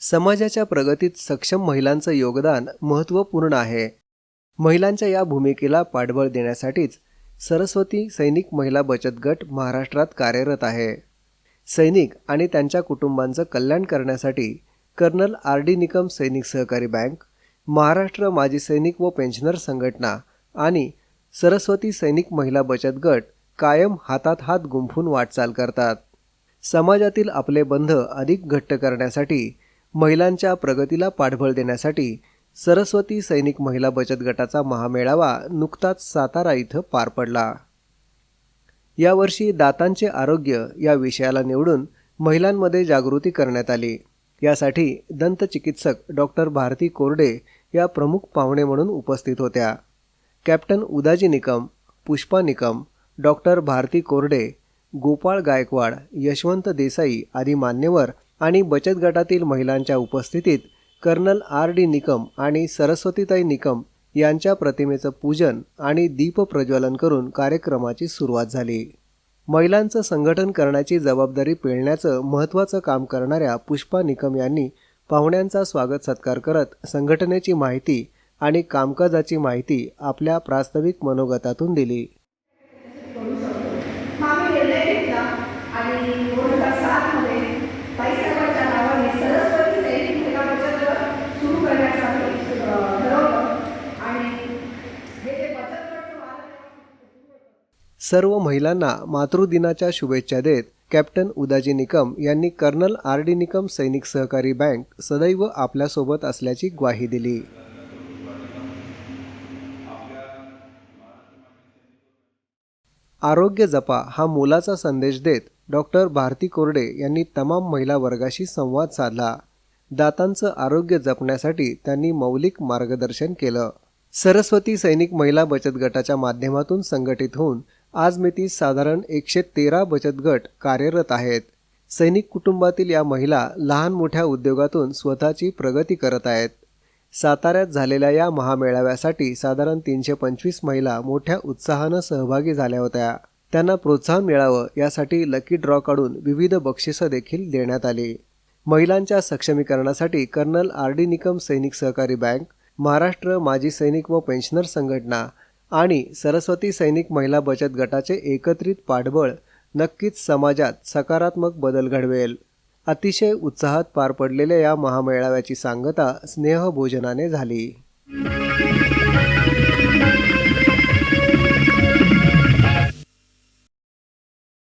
समाजाच्या प्रगतीत सक्षम महिलांचं योगदान महत्त्वपूर्ण आहे. महिलांच्या या भूमिकेला पाठबळ देण्यासाठीच सरस्वती सैनिक महिला बचत गट महाराष्ट्रात कार्यरत आहे. सैनिक आणि त्यांच्या कुटुंबांचं कल्याण करण्यासाठी कर्नल आर डी निकम सैनिक सहकारी बँक महाराष्ट्र माजी सैनिक व पेन्शनर संघटना आणि सरस्वती सैनिक महिला बचत गट कायम हातात हात गुंफून वाटचाल करतात. समाजातील आपले बंध अधिक घट्ट करण्यासाठी महिलांच्या प्रगतीला पाठबळ देण्यासाठी सरस्वती सैनिक महिला बचत गटाचा महामेळावा नुकताच सातारा इथं पार पडला. यावर्षी दातांचे आरोग्य या विषयाला निवडून महिलांमध्ये जागृती करण्यात आली. यासाठी दंतचिकित्सक डॉक्टर भारती कोरडे या प्रमुख पाहुणे म्हणून उपस्थित होत्या. कॅप्टन उदाजी निकम पुष्पा निकम डॉक्टर भारती कोरडे गोपाळ गायकवाड यशवंत देसाई आदी मान्यवर आणि बचत गटातील महिलांच्या उपस्थितीत कर्नल आर डी निकम आणि सरस्वतीताई निकम यांच्या प्रतिमेचं पूजन आणि दीपप्रज्वलन करून कार्यक्रमाची सुरुवात झाली. महिलांचं संघटन करण्याची जबाबदारी पेलण्याचं महत्त्वाचं काम करणाऱ्या पुष्पा निकम यांनी पाहुण्यांचा स्वागत सत्कार करत संघटनेची माहिती आणि कामकाजाची माहिती आपल्या प्रास्ताविक मनोगतातून दिली. आणि नावाने सरस्वती सैनिक महिला बचत गट सुरू करण्यासाठी ठरवलं. आणि हे जे बचत गट सर्व महिलांना मातृदिनाच्या शुभेच्छा देत कॅप्टन उदाजी निकम यांनी कर्नल आर डी निकम सैनिक सहकारी बँक सदैव आपल्यासोबत असल्याची ग्वाही दिली. आरोग्य जपा हा मोलाचा संदेश देत डॉक्टर भारती कोरडे यांनी तमाम महिला वर्गाशी संवाद साधला. दातांचं आरोग्य जपण्यासाठी त्यांनी मौलिक मार्गदर्शन केलं. सरस्वती सैनिक महिला बचत गटाच्या माध्यमातून संघटित होऊन आज मिती साधारण एकशे तेरा बचत गट कार्यरत आहेत. सैनिक कुटुंबातील या महिला लहान मोठ्या उद्योगातून स्वतःची प्रगती करत आहेत. साताऱ्यात झालेल्या या महामेळाव्यासाठी साधारण तीनशे पंचवीस महिला मोठ्या उत्साहानं सहभागी झाल्या होत्या. त्यांना प्रोत्साहन मिळावं यासाठी लकी ड्रॉ काढून विविध बक्षिसं देखील देण्यात आली. महिलांच्या सक्षमीकरणासाठी कर्नल आर डी निकम सैनिक सहकारी बँक महाराष्ट्र माजी सैनिक व पेन्शनर संघटना आणि सरस्वती सैनिक महिला बचत गटाचे एकत्रित पाठबळ नक्कीच समाजात सकारात्मक बदल घडवेल. अतिशय उत्साहात पार पडलेल्या या महामेळाव्याची सांगता स्नेहभोजनाने झाली.